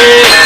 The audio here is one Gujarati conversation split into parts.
Oh,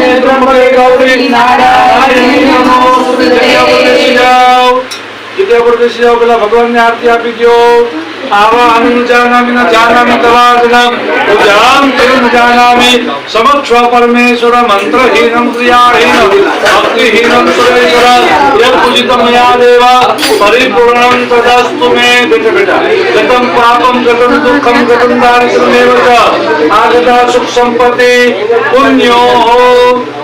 સાધિકે શરણ્યે ત્રંબકે ગૌરી નારાયણી નમોસ્તુતે જગ્યા પર બેસી જાઓ જગ્યા પર બેસી જાઓ પેલા આવા અનુ જાનામિ ન જાનામિ તવાજનમ ઉજામ તેમ જાનામિ સમક્ષ પરમેશ્વર મંત્રહીનમ ક્રિયાહીનમ ભક્તિહીનમ સુરેશ્વર યદ પૂજિતમ મયા દેવ પરિપૂર્ણમ તદસ્તુ મે બેઠા બેઠા ગતમ પાપમ ગતમ દુઃખમ ગતમ દારિદ્ર્યમેવ ચ આગતા સુખ પુણ્યો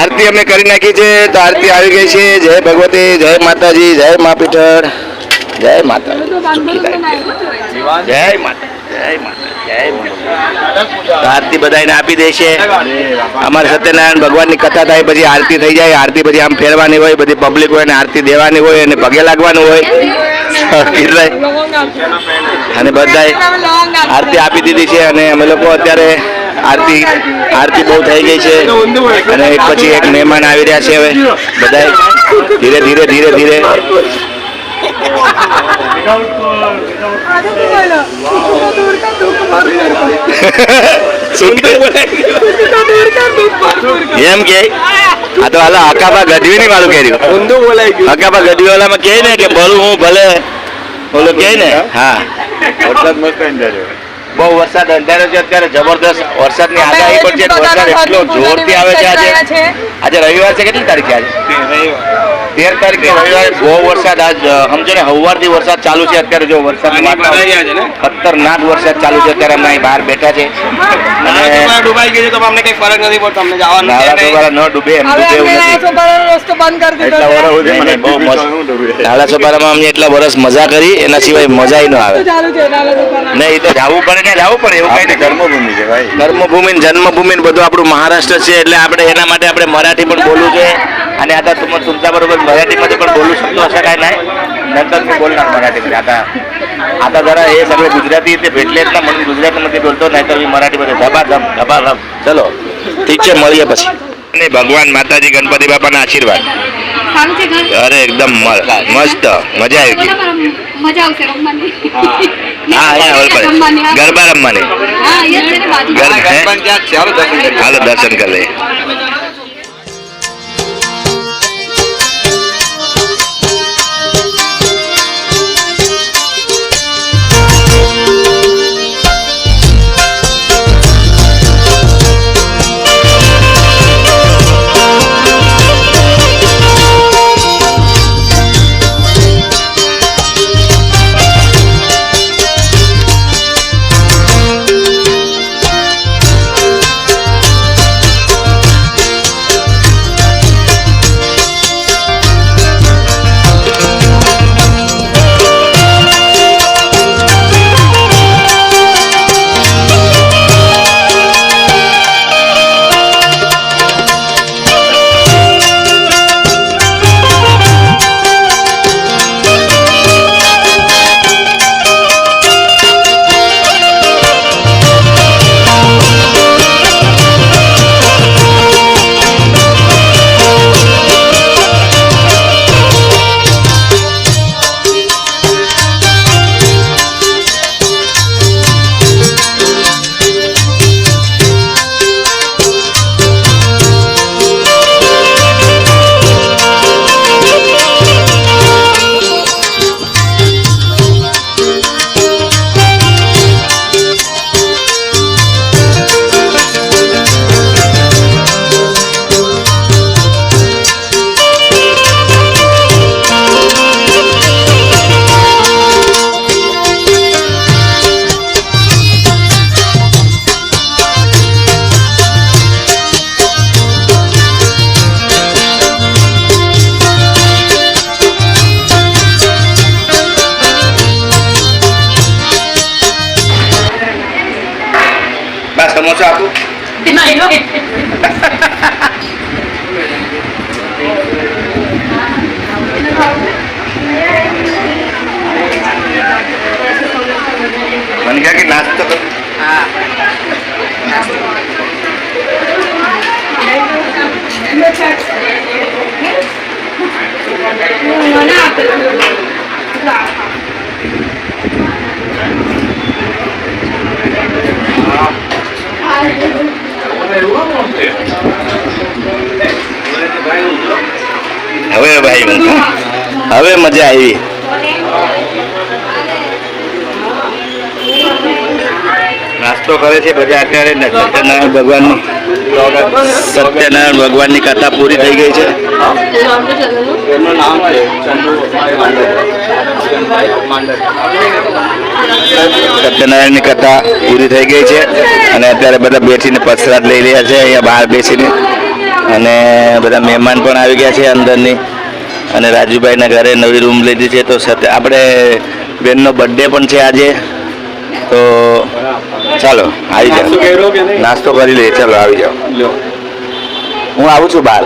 આરતી અને અમે કરી નાખી છે, તો આરતી આવી ગઈ છે. જય ભગવતી, જય માતાજી, જય મા પીઠળ. જય માતા. જય માતા જય માતા આરતી બધાને આપી દેશે અમારે સત્યનારાયણ ભગવાનની કથા થાય, પછી આરતી થઈ જાય. આરતી પછી આમ ફેરવાની હોય, બધી પબ્લિક હોય ને આરતી દેવાની હોય અને પગે લાગવાનું હોય. અને બધાએ આરતી આપી દીધી છે અને અમે લોકો અત્યારે આરતી આરતી બહુ થઈ ગઈ છે અને એક પછી એક મહેમાન આવી રહ્યા છે હવે. બધાએ ધીરે ધીરે ધીરે ધીરે. એમ કે આ તો હાલા આકાબા ગઢવી ની વાળું કર્યું ઊંધું બોલાઈ ગયું. અકાબા ગઢવી વાળામાં કહે ને કે ભલું હું ભલે. ઓલો કહે ને હા. વરસાદ મસ્ત અંજાર્યો બહુ વરસાદ અંધારો છે અત્યારે જબરદસ્ત વરસાદની આગાહી પણ છે વરસાદ એટલો જોરથી આવે છે આજે. આજે રવિવાર છે કેટલી તારીખ આજે? આજે તેર તારીખે રવિવારે બહુ વરસાદ આજ સમજો ને હવારથી વરસાદ ચાલુ છે અત્યારે જો વરસાદ ખતરનાક વરસાદ ચાલુ છે અત્યારે અમે અહીં બહાર બેઠા છે. અને ગયું તો અમને કઈ ફરક નથી પડતો અમને જવાનું છે નાળા નહીં. ચોપારા ન ડૂબે એમ ડૂબે એવું અમે નથી. સોપારાનો રસ્તો બંધ કરી દીધો એટલા અમને વર્ષ મજા કરી એના સિવાય મજા ન આવે. નહીં એ તો જવું પડે ને જવું પડે એવું કઈ નહીં કર્મભૂમિ છે ભાઈ. કર્મભૂમિ જન્મભૂમિ બધું આપણું મહારાષ્ટ્ર છે એટલે આપણે એના માટે આપણે મરાઠી પણ બોલવું છે. અને आता तुम तुमच्या बरोबर मराठीमध्ये पण बोलू शकतो असं काय नाही नंतर मी बोलणार मराठीमध्ये आता आता जरा हे सगळे गुजराती ते भेटलेत ना म्हणून गुजरातीमध्ये बोलतो नाहीतर मी मराठीमध्ये धबाधम धबाधम ચલો ઠીક છે મળીએ પછી અને ભગવાન માતાજી ગણપતિ બાપાના આશીર્વાદ સારું છે ઘર અરે એકદમ મ- મસ્ત મજા આવી ગઈ બરાબર મજા આવશે રમવાની હા અહીંયા હોલ પર રમવાની હા. ગરબા રમવાની હા અહીંયા છે ને બાજુ ગર- હા, ગરબા ત્યાં જ છે. હાલો દર્શન કરીએ. હાલો દર્શન કરી લઈએ કહે કે નાસ્તો કર હવે ભાઈ મૂકો. હવે મજા આવી નાસ્તો કરે છે બધા અત્યારે સત્યનારાયણ ભગવાનની સત્યનારાયણ ભગવાનની કથા પૂરી થઈ ગઈ છે. સત્યનારાયણની કથા પૂરી થઈ ગઈ છે અને અત્યારે બધા બેસીને પ્રસાદ લઈ રહ્યા છે, અહીંયા બહાર બેસીને. અને બધા મહેમાન પણ આવી ગયા છે અંદરની. અને રાજુભાઈના ઘરે નવી રૂમ લીધી છે, તો સત્ય આપણે બેનનો બર્થડે પણ છે આજે. તો ચાલો આવી જાઓ. નાસ્તો કરી લઈએ. ચાલો આવી જાઓ. હું આવું છું બહાર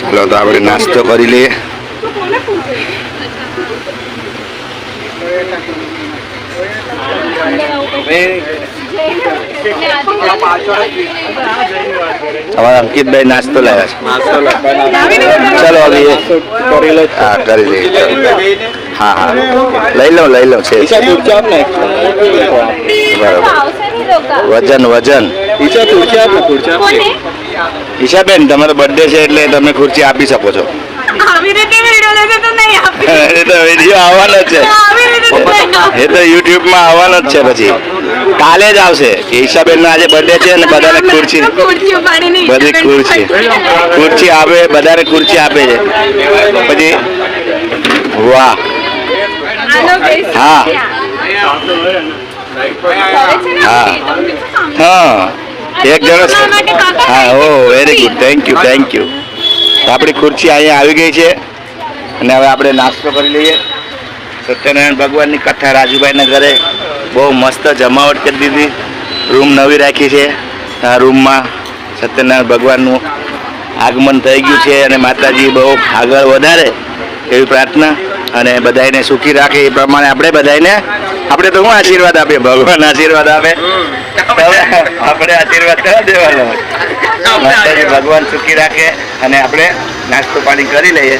ચાલો તો આપણે નાસ્તો કરી લઈએ. અમારા અંકિતભાઈ નાસ્તો લાવ્યા છે. ચાલો હવે હા કરી લઈએ હા હા. લઈ લઉં લઈ લઉં છે. બરાબર. વજન વજન. ઈશાબેન તમારો બર્થડે છે એટલે તમે ખુરશી આપી શકો છો. એ તો વીડિયો આવવાનો જ છે. એ તો યુટ્યુબમાં આવવાનો જ છે પછી. કાલે જ આવશે. ઈશાબેન નો આજે બર્થડે છે અને બધાને ખુરશી. બધી ખુરશી. ખુરશી આપે બધાને ખુરશી આપે છે. પછી વાહ. હા. હા. હા. એક જણો હા ઓ very good thank you thank you આપણી ખુરશી અહીંયા આવી ગઈ છે. અને હવે આપણે નાસ્તો કરી લઈએ. સત્યનારાયણ ભગવાનની કથા રાજુભાઈના ઘરે બહુ મસ્ત જમાવટ કરી દીધી. રૂમ નવી રાખી છે. આ રૂમમાં સત્યનારાયણ ભગવાનનું આગમન થઈ ગયું છે અને માતાજી બહુ આગળ વધારે એવી પ્રાર્થના અને બધાને સુખી રાખે એ પ્રમાણે આપણે બધાને આપણે તો શું આશીર્વાદ આપીએ? ભગવાન આશીર્વાદ આપે. આપણે આશીર્વાદ કરવા દેવાનો. માતાજી ભગવાન સુખી રાખે અને આપણે નાસ્તો પાણી કરી લઈએ.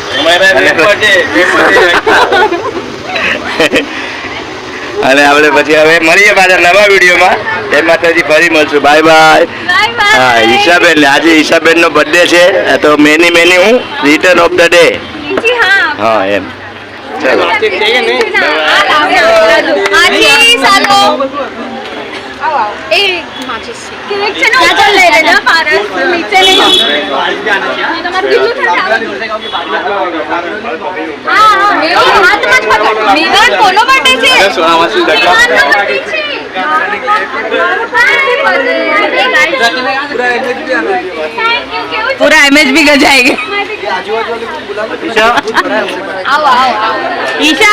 અને આપણે પછી હવે મળીએ પાછા નવા વિડીયોમાં. એ માતાજી ફરી મળશું. Bye bye. હા ઈશાબેન આજે ઈશાબેન નો બર્થડે છે તો મેની મેની હું રિટર્ન ઓફ ધ ડે હા. હા એમ. ચલો. એ માચીસ છે. છે સોનાવાસી જગ્યા પૂરા એમએચબી ગજાઈ ગઈ ઈશા?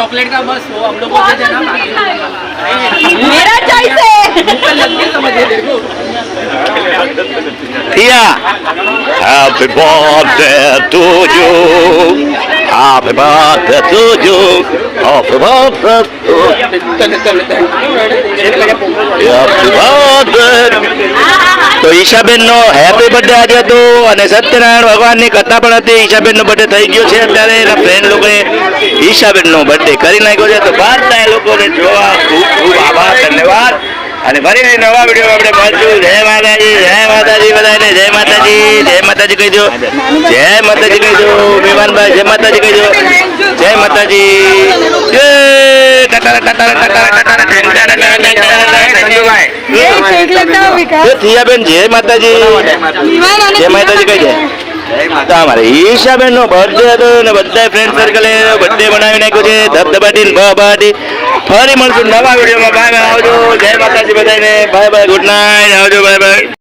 चॉकलेट का बस वो हम लोगों से देना बाकी मेरा चाहिए समझ देखो Yeah. happy birthday to you. Happy birthday to you. Birthday. તો ઈશાબેન નો હેપી બર્થડે આજે હતો અને સત્યનારાયણ ભગવાનની કથા પણ હતી. ઈશાબેન નો બર્થડે થઈ ગયો છે અત્યારે. એના ફ્રેન્ડ લોકોએ ઈશાબેન નો બર્થડે કરી નાખ્યો છે. તો બધા લોકોને જોવા ખૂબ ખૂબ આભાર, ધન્યવાદ. અને ફરી નવા વીડિયો આપણે મળશું. જય માતાજી જય માતાજી બધાને. જય માતાજી. જય માતાજી કહી દો જય માતાજી કહી દો જય માતાજી કહીજો જય માતાજી થિયાબેન જય માતાજી જય માતાજી કહી દે તો અમારે ઈશાબેન નો બર્થડે હતો ને બધા ફ્રેન્ડ સર્કલે બર્થડે બનાવી નાખ્યો છે ધબધબાટી ભબાટી ફરી મળશું નવા વિડીયોમાં બાય બાય આવજો જય માતાજી બધાને બાય બાય ગુડ નાઇટ આવજો બાય બાય